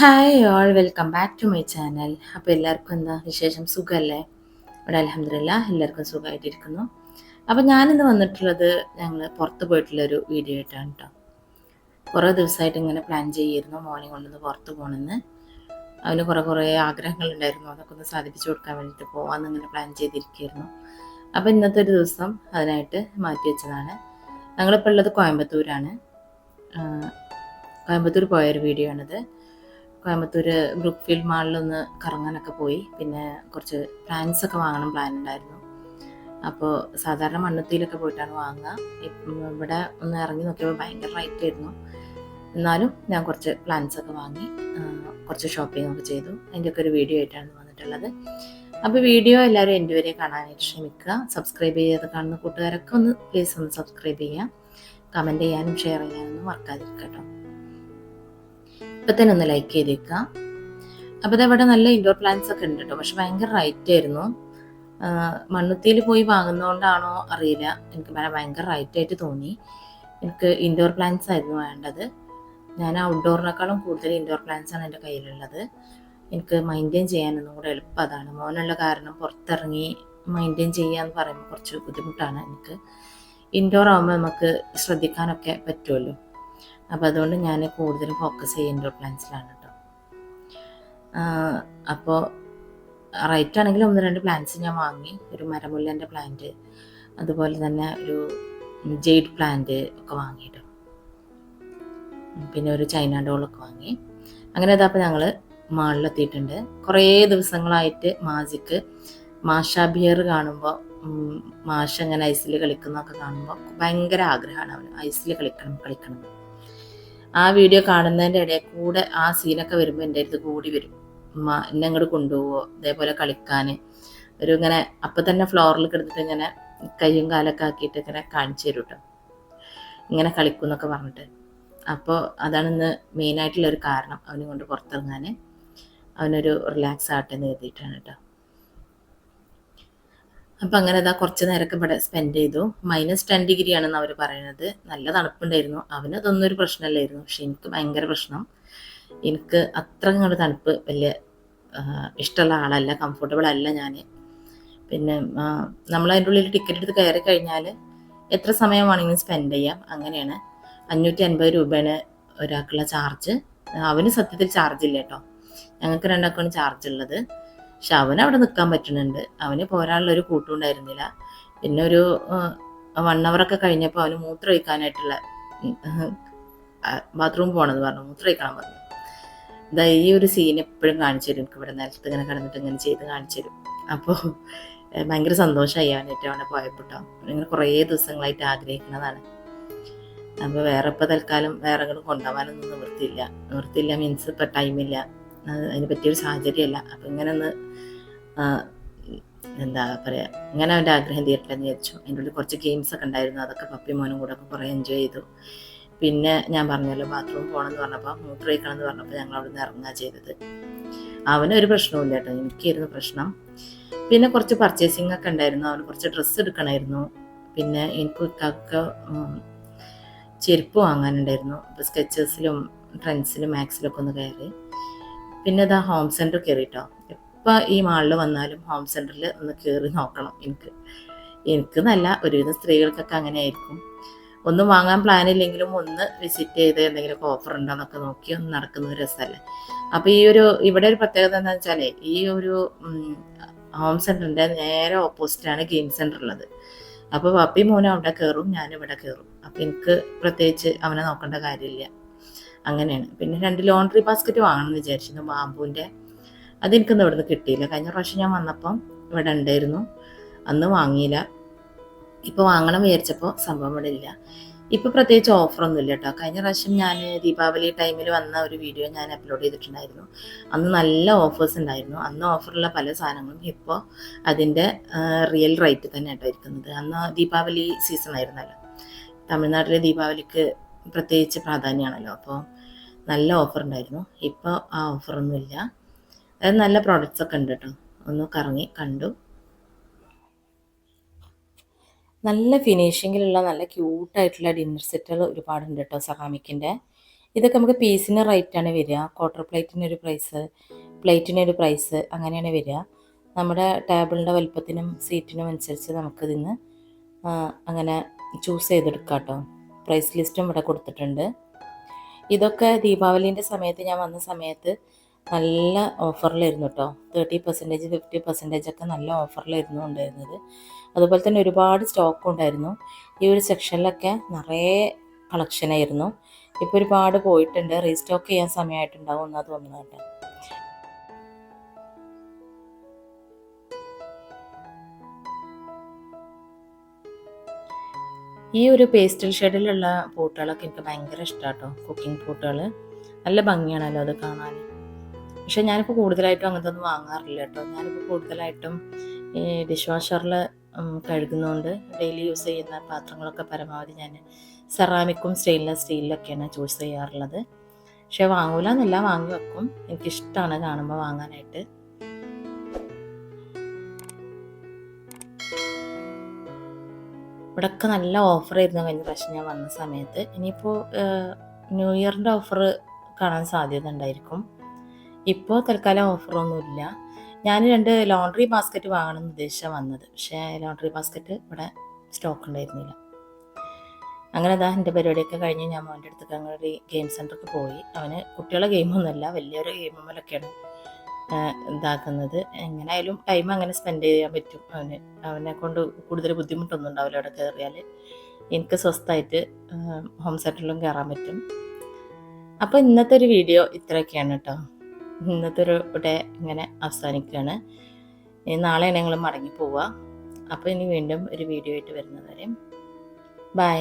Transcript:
Hi all welcome back to my channel അപ്പോൾ എല്ലാവർക്കും എന്താ വിശേഷം? സുഖമല്ലേ ഇവിടെ അലഹമില്ല എല്ലാവർക്കും സുഖമായിട്ടിരിക്കുന്നു. അപ്പോൾ ഞാനിന്ന് വന്നിട്ടുള്ളത് ഞങ്ങൾ പുറത്ത് പോയിട്ടുള്ളൊരു വീഡിയോ ആയിട്ടാണ് കേട്ടോ കുറേ ദിവസമായിട്ട് ഇങ്ങനെ പ്ലാൻ ചെയ്യായിരുന്നു മോർണിംഗ് കൊണ്ടൊന്ന് പുറത്ത് പോകണമെന്ന് അവന് കുറേ കുറേ ആഗ്രഹങ്ങളുണ്ടായിരുന്നു. അതൊക്കെ ഒന്ന് സാധിപ്പിച്ചു കൊടുക്കാൻ വേണ്ടിയിട്ട് പോകാമെന്ന് ഇങ്ങനെ പ്ലാൻ ചെയ്തിരിക്കുകയായിരുന്നു. അപ്പോൾ ഇന്നത്തെ ഒരു ദിവസം അതിനായിട്ട് മാറ്റി വെച്ചതാണ്. ഞങ്ങളിപ്പോൾ ഉള്ളത് കോയമ്പത്തൂരാണ്. കോയമ്പത്തൂർ പോയൊരു വീഡിയോ ആണിത്. കോയമ്പത്തൂർ ബ്രൂക്ക്ഫീൽഡ് മാളിലൊന്ന് കറങ്ങാനൊക്കെ പോയി. പിന്നെ കുറച്ച് പ്ലാൻസ് ഒക്കെ വാങ്ങണം പ്ലാൻ ഉണ്ടായിരുന്നു അപ്പോൾ സാധാരണ മണ്ണുത്തിയിലൊക്കെ പോയിട്ടാണ് വാങ്ങുക. ഇവിടെ ഒന്ന് ഇറങ്ങി നോക്കിയപ്പോൾ ഭയങ്കര റൈറ്റ് ആയിരുന്നു. എന്നാലും ഞാൻ കുറച്ച് പ്ലാൻസ് ഒക്കെ വാങ്ങി കുറച്ച് ഷോപ്പിംഗ് ഒക്കെ ചെയ്തു. അതിന്റെയൊക്കെ ഒരു വീഡിയോ ആയിട്ടാണ് വന്നിട്ടുള്ളത്. അപ്പോൾ വീഡിയോ എല്ലാവരും എന്റെ വരെ കാണാനായിട്ട് ശ്രമിക്കുക. സബ്സ്ക്രൈബ് ചെയ്യാതെ കാണുന്ന കൂട്ടുകാരൊക്കെ ഒന്ന് പ്ലീസ് ഒന്ന് സബ്സ്ക്രൈബ് ചെയ്യുക. കമന്റ് ചെയ്യാനും ഷെയർ ചെയ്യാനൊന്നും മറക്കാതിരിക്കട്ടോ ഇപ്പം തന്നെ ഒന്ന് ലൈക്ക് ചെയ്തേക്കുക അപ്പോൾ ഇതവിടെ നല്ല ഇൻഡോർ പ്ലാന്റ്സ് ഒക്കെ ഉണ്ട് കേട്ടോ പക്ഷെ ഭയങ്കര റൈറ്റ് ആയിരുന്നു. മണ്ണുത്തിയിൽ പോയി വാങ്ങുന്നതുകൊണ്ടാണോ അറിയില്ല. എനിക്ക് ഭയങ്കര റൈറ്റ് ആയിട്ട് തോന്നി. എനിക്ക് ഇൻഡോർ പ്ലാന്റ്സ് ആയിരുന്നു വേണ്ടത്. ഞാൻ ഔട്ട്ഡോറിനേക്കാളും കൂടുതൽ ഇൻഡോർ പ്ലാന്റ്സ് ആണ് എന്റെ കയ്യിലുള്ളത്. എനിക്ക് മെയിന്റെയിൻ ചെയ്യാനൊന്നും കൂടെ എളുപ്പം അതാണ്. മോനുള്ള കാരണം പുറത്തിറങ്ങി മെയിന്റെയിൻ ചെയ്യുക ചെയ്യാന്ന് പറയുമ്പോൾ കുറച്ച് ബുദ്ധിമുട്ടാണ് എനിക്ക്. ഇൻഡോർ ആകുമ്പോൾ നമുക്ക് ശ്രദ്ധിക്കാനൊക്കെ പറ്റുമല്ലോ അപ്പോൾ അതുകൊണ്ട് ഞാൻ കൂടുതലും ഫോക്കസ് ചെയ്യുക ഇൻഡോർ കേട്ടോ അപ്പോൾ റൈറ്റ് ആണെങ്കിൽ ഒന്ന് രണ്ട് പ്ലാന്റ്സ് ഞാൻ വാങ്ങി. ഒരു മരമുല്ലന്റെ പ്ലാന്റ് അതുപോലെ തന്നെ ഒരു ജെയ്ഡ് പ്ലാന്റ് ഒക്കെ വാങ്ങിയിട്ടോ. പിന്നെ ഒരു ചൈന ഡോളൊക്കെ വാങ്ങി. അങ്ങനെ ഇതപ്പോൾ ഞങ്ങൾ മാളിലെത്തിയിട്ടുണ്ട്. കുറേ ദിവസങ്ങളായിട്ട് മാജിക്ക് മാഷ ബിയർ കാണുമ്പോൾ മാഷ അങ്ങനെ ഐസിൽ കളിക്കുന്നതൊക്കെ കാണുമ്പോൾ ഭയങ്കര ആഗ്രഹമാണ് അവന്. ഐസിൽ കളിക്കണം കളിക്കണം. ആ വീഡിയോ കാണുന്നതിന്റെ ഇടയിൽ കൂടെ ആ സീനൊക്കെ വരുമ്പോൾ എന്റെ അടുത്ത് കൂടി വരും. ഉമ്മ എന്നെ അങ്ങോട്ട് കൊണ്ടുപോവോ? അതേപോലെ കളിക്കാൻ ഒരു ഇങ്ങനെ അപ്പം തന്നെ ഫ്ലോറിൽ കിടന്നിട്ട് ഇങ്ങനെ കയ്യും കാലൊക്കെ ആക്കിയിട്ട് ഇങ്ങനെ കാണിച്ചു തരും കേട്ടോ ഇങ്ങനെ കളിക്കും എന്നൊക്കെ പറഞ്ഞിട്ട്. അപ്പോൾ അതാണ് ഇന്ന് മെയിനായിട്ടുള്ള ഒരു കാരണം. അവനെ കൊണ്ട് പുറത്തിറങ്ങാൻ അവനൊരു റിലാക്സ് ആട്ടെ എന്ന് കരുതിയിട്ടാണ് കേട്ടോ അപ്പം അങ്ങനെ ഇതാ കുറച്ച് നേരമൊക്കെ ഇവിടെ സ്പെൻഡ് ചെയ്തു. മൈനസ് ടെൻ ഡിഗ്രി ആണെന്ന് അവർ പറയുന്നത് നല്ല തണുപ്പുണ്ടായിരുന്നു. അവന് അതൊന്നും ഒരു പ്രശ്നമല്ലായിരുന്നു പക്ഷെ എനിക്ക് ഭയങ്കര പ്രശ്നം. എനിക്ക് അത്ര അങ്ങോട്ട് തണുപ്പ് വലിയ ഇഷ്ടമുള്ള ആളല്ല കംഫർട്ടബിൾ അല്ല ഞാൻ പിന്നെ നമ്മൾ അതിന്റെ ഉള്ളിൽ ടിക്കറ്റ് എടുത്ത് കയറി കഴിഞ്ഞാൽ എത്ര സമയം വേണമെങ്കിലും സ്പെൻഡ് ചെയ്യാം. അങ്ങനെയാണ്. അഞ്ഞൂറ്റി അൻപത് രൂപയാണ് ഒരാൾക്കുള്ള ചാർജ് അവന് സത്യത്തിൽ ചാർജ് ഇല്ല കേട്ടോ. ഞങ്ങൾക്ക് രണ്ടാൾക്കാണ് ചാർജ് ഉള്ളത്. പക്ഷെ അവൻ അവിടെ നിൽക്കാൻ പറ്റുന്നുണ്ട്. അവന് പോരാനുള്ള ഒരു കൂട്ടുണ്ടായിരുന്നില്ല പിന്നെ ഒരു വൺ ഒക്കെ കഴിഞ്ഞപ്പോൾ അവന് മൂത്രം ഒഴിക്കാനായിട്ടുള്ള ബാത്റൂം പോകണമെന്ന് പറഞ്ഞു. മൂത്രം ഒഴിക്കണം പറഞ്ഞു. ഇതാ ഈ ഒരു സീൻ എപ്പോഴും കാണിച്ചു തരും എനിക്ക് ഇവിടെ നിലത്ത് ഇങ്ങനെ കിടന്നിട്ട് ഇങ്ങനെ ചെയ്ത് കാണിച്ചു തരും. അപ്പോൾ ഭയങ്കര സന്തോഷമായി അവനായിട്ട് അവനെ പോയപ്പോട്ടോ ഇങ്ങനെ കുറേ ദിവസങ്ങളായിട്ട് ആഗ്രഹിക്കുന്നതാണ് അപ്പോൾ വേറെ ഇപ്പോൾ തൽക്കാലം വേറെ അങ്ങോട്ട് കൊണ്ടുപോകാനൊന്നും നിവൃത്തിയില്ല. നിവൃത്തിയില്ല മീൻസ് ഇപ്പം ടൈമില്ല അതിന് പറ്റിയൊരു സാഹചര്യമല്ല. അപ്പം ഇങ്ങനെ ഒന്ന് എന്താ പറയുക ഇങ്ങനെ അവന്റെ ആഗ്രഹം എന്ന് വിചാരിച്ചു. അതിന്റെ ഉള്ളിൽ കുറച്ച് ഗെയിംസ് ഒക്കെ ഉണ്ടായിരുന്നു. അതൊക്കെ പപ്പി മോനും കൂടെ ഒക്കെ കുറേ എൻജോയ് ചെയ്തു. പിന്നെ ഞാൻ പറഞ്ഞല്ലോ ബാത്റൂം പോകണമെന്ന് പറഞ്ഞപ്പോൾ മൂത്രയിക്കണം എന്ന് പറഞ്ഞപ്പോൾ ഞങ്ങൾ അവിടെ നിന്ന് ഇറങ്ങുക ചെയ്തത് അവനൊരു പ്രശ്നവും കേട്ടോ. എനിക്കായിരുന്നു പ്രശ്നം. പിന്നെ കുറച്ച് പർച്ചേസിംഗ് ഒക്കെ ഉണ്ടായിരുന്നു. അവന് കുറച്ച് ഡ്രസ്സ് എടുക്കണമായിരുന്നു. പിന്നെ എനിക്ക് ഇക്കൊക്കെ ചെരുപ്പ് വാങ്ങാനുണ്ടായിരുന്നു. അപ്പോൾ സ്കെച്ചേഴ്സിലും ട്രെൻഡ്സിലും മാക്സിലൊക്കെ ഒന്ന് കയറി. പിന്നെ ഇതാ ഹോം സെന്റർ കയറിയിട്ടോ എപ്പോൾ ഈ മാളിൽ വന്നാലും ഹോം സെന്ററിൽ ഒന്ന് കയറി നോക്കണം എനിക്ക്. എനിക്ക് നല്ല ഒരുവിധം സ്ത്രീകൾക്കൊക്കെ അങ്ങനെ ആയിരിക്കും ഒന്നും വാങ്ങാൻ പ്ലാൻ ഇല്ലെങ്കിലും ഒന്ന് വിസിറ്റ് ചെയ്ത് എന്തെങ്കിലുമൊക്കെ ഓഫർ ഉണ്ടോ എന്നൊക്കെ നോക്കി ഒന്ന് നടക്കുന്ന ഒരു രസമല്ലേ അപ്പോൾ ഈ ഒരു ഇവിടെ ഒരു പ്രത്യേകത എന്താണെന്ന് വെച്ചാൽ ഈ ഒരു ഹോം സെന്ററിന്റെ നേരെ ഓപ്പോസിറ്റാണ് ഗെയിം സെന്റർ ഉള്ളത്. അപ്പോൾ പപ്പി മോനും അവിടെ കയറും ഞാനിവിടെ കയറും അപ്പോൾ എനിക്ക് പ്രത്യേകിച്ച് അവനെ നോക്കേണ്ട കാര്യമില്ല. അങ്ങനെയാണ്. പിന്നെ രണ്ട് ലോണ്ടറി ബാസ്ക്കറ്റ് വാങ്ങണം എന്ന് വിചാരിച്ചിരുന്നു ബാബുവിന്റെ. അതെനിക്കൊന്നും ഇവിടുന്ന് കിട്ടിയില്ല. കഴിഞ്ഞ പ്രാവശ്യം ഞാൻ വന്നപ്പം ഇവിടെ ഉണ്ടായിരുന്നു. അന്ന് വാങ്ങിയില്ല. ഇപ്പോൾ വാങ്ങണം വിചാരിച്ചപ്പോൾ സംഭവം ഇവിടെ ഇല്ല. ഇപ്പോൾ പ്രത്യേകിച്ച് ഓഫറൊന്നും ഇല്ല കേട്ടോ കഴിഞ്ഞ പ്രാവശ്യം ഞാൻ ദീപാവലി ടൈമിൽ വന്ന ഒരു വീഡിയോ ഞാൻ അപ്ലോഡ് ചെയ്തിട്ടുണ്ടായിരുന്നു. അന്ന് നല്ല ഓഫേഴ്സ് ഉണ്ടായിരുന്നു. അന്ന് ഓഫറുള്ള പല സാധനങ്ങളും ഇപ്പോൾ അതിന്റെ റിയൽ റേറ്റ് തന്നെ കേട്ടോ ഇരിക്കുന്നത്. അന്ന് ദീപാവലി സീസൺ ആയിരുന്നല്ലോ. തമിഴ്നാട്ടിലെ ദീപാവലിക്ക് പ്രത്യേകിച്ച് പ്രാധാന്യമാണല്ലോ. അപ്പോൾ നല്ല ഓഫർ ഉണ്ടായിരുന്നു. ഇപ്പോൾ ആ ഓഫറൊന്നുമില്ല അത് നല്ല പ്രോഡക്റ്റ്സ് ഒക്കെ ഉണ്ട് കേട്ടോ ഒന്ന് കറങ്ങി കണ്ടു. നല്ല ഫിനിഷിങ്ങിലുള്ള നല്ല ക്യൂട്ടായിട്ടുള്ള ഡിന്നർ സെറ്റുകൾ ഒരുപാടുണ്ട് കേട്ടോ സെറാമിക്കിന്റെ ഇതൊക്കെ നമുക്ക് പീസിന് റേറ്റാണ് വരിക. ക്വാർട്ടർ പ്ലേറ്റിനൊരു പ്രൈസ് പ്ലേറ്റിന് ഒരു പ്രൈസ് അങ്ങനെയാണ് വരിക. നമ്മുടെ ടേബിളിന്റെ വലുപ്പത്തിനും സീറ്റിനും അനുസരിച്ച് നമുക്കിതിന്ന് അങ്ങനെ ചൂസ് ചെയ്തെടുക്കാം കേട്ടോ പ്രൈസ് ലിസ്റ്റും ഇവിടെ കൊടുത്തിട്ടുണ്ട്. ഇതൊക്കെ ദീപാവലിന്റെ സമയത്ത് ഞാൻ വന്ന സമയത്ത് നല്ല ഓഫറിലായിരുന്നു കേട്ടോ. തേർട്ടി പെർസെന്റേജ് ഫിഫ്റ്റി പെർസെന്റേജ് ഒക്കെ നല്ല ഓഫറിലായിരുന്നു ഉണ്ടായിരുന്നത്. അതുപോലെ തന്നെ ഒരുപാട് സ്റ്റോക്ക് ഉണ്ടായിരുന്നു. ഈ ഒരു സെക്ഷനിലൊക്കെ നിറയെ കളക്ഷനായിരുന്നു ഇപ്പോൾ ഒരുപാട് പോയിട്ടുണ്ട്. റീസ്റ്റോക്ക് ചെയ്യാൻ സമയമായിട്ടുണ്ടാവും എന്നാ തോന്നുന്നത് കേട്ടോ. ഈ ഒരു പേസ്റ്റൽ ഷെയ്ഡിലുള്ള പൂട്ടുകളൊക്കെ എനിക്ക് ഭയങ്കര ഇഷ്ടമാട്ടോ കുക്കിംഗ് പൂട്ടുകൾ നല്ല ഭംഗിയാണല്ലോ അത് കാണാൻ. പക്ഷെ ഞാനിപ്പോൾ കൂടുതലായിട്ടും അങ്ങനത്തെ ഒന്നും വാങ്ങാറില്ല കേട്ടോ. ഞാനിപ്പോൾ കൂടുതലായിട്ടും ഈ ഡിഷ് വാഷറിൽ കഴുകുന്നതുകൊണ്ട് ഡെയിലി യൂസ് ചെയ്യുന്ന പാത്രങ്ങളൊക്കെ പരമാവധി ഞാൻ സെറാമിക്കും സ്റ്റെയിൻലെസ് സ്റ്റീലിലൊക്കെയാണ് ചൂസ് ചെയ്യാറുള്ളത്. പക്ഷേ വാങ്ങൂല എന്നല്ല വാങ്ങി വെക്കും. എനിക്കിഷ്ടമാണ് കാണുമ്പോൾ വാങ്ങാനായിട്ട്. ഇവിടെയൊക്കെ നല്ല ഓഫറായിരുന്നു കഴിഞ്ഞ പ്രാവശ്യം ഞാൻ വന്ന സമയത്ത്. ഇനിയിപ്പോൾ ന്യൂ ഇയറിന്റെ ഓഫർ കാണാൻ സാധ്യത ഉണ്ടായിരിക്കും. ഇപ്പോൾ തൽക്കാലം ഓഫറൊന്നുമില്ല ഞാൻ രണ്ട് ലോണ്ടറി ബാസ്ക്കറ്റ് വാങ്ങണം എന്ന് ഉദ്ദേശിച്ചാണ് വന്നത്. പക്ഷേ ലോണ്ടറി ബാസ്ക്കറ്റ് ഇവിടെ സ്റ്റോക്ക് ഉണ്ടായിരുന്നില്ല. അങ്ങനെ അതാ എന്റെ പരിപാടിയൊക്കെ കഴിഞ്ഞ് ഞാൻ മോന്റെ അടുത്ത് ഒരു ഗെയിം സെന്ററിൽ പോയി. അവന് കുട്ടികളെ ഗെയിമൊന്നുമല്ല വലിയൊരു ഗെയിമുമല്ലൊക്കെയാണ് ഇതാക്കുന്നത്. എങ്ങനെയായാലും ടൈം അങ്ങനെ സ്പെൻഡ് ചെയ്യാൻ പറ്റും. അവന് അവനെ കൊണ്ട് കൂടുതൽ ബുദ്ധിമുട്ടൊന്നും ഉണ്ടാവില്ല അവിടെ കയറിയാൽ എനിക്ക് സ്വസ്ഥമായിട്ട് ഹോം സെറ്റിലും കയറാൻ പറ്റും. അപ്പോൾ ഇന്നത്തെ ഒരു വീഡിയോ ഇത്രയൊക്കെയാണ് കേട്ടോ ഇന്നത്തെ ഒരു ഡേ ഇങ്ങനെ അവസാനിക്കുകയാണ്. നാളെ ഞങ്ങൾ മടങ്ങി പോവുക അപ്പോൾ ഇനി വീണ്ടും ഒരു വീഡിയോ ആയിട്ട് വരുന്നവരെയും ബൈ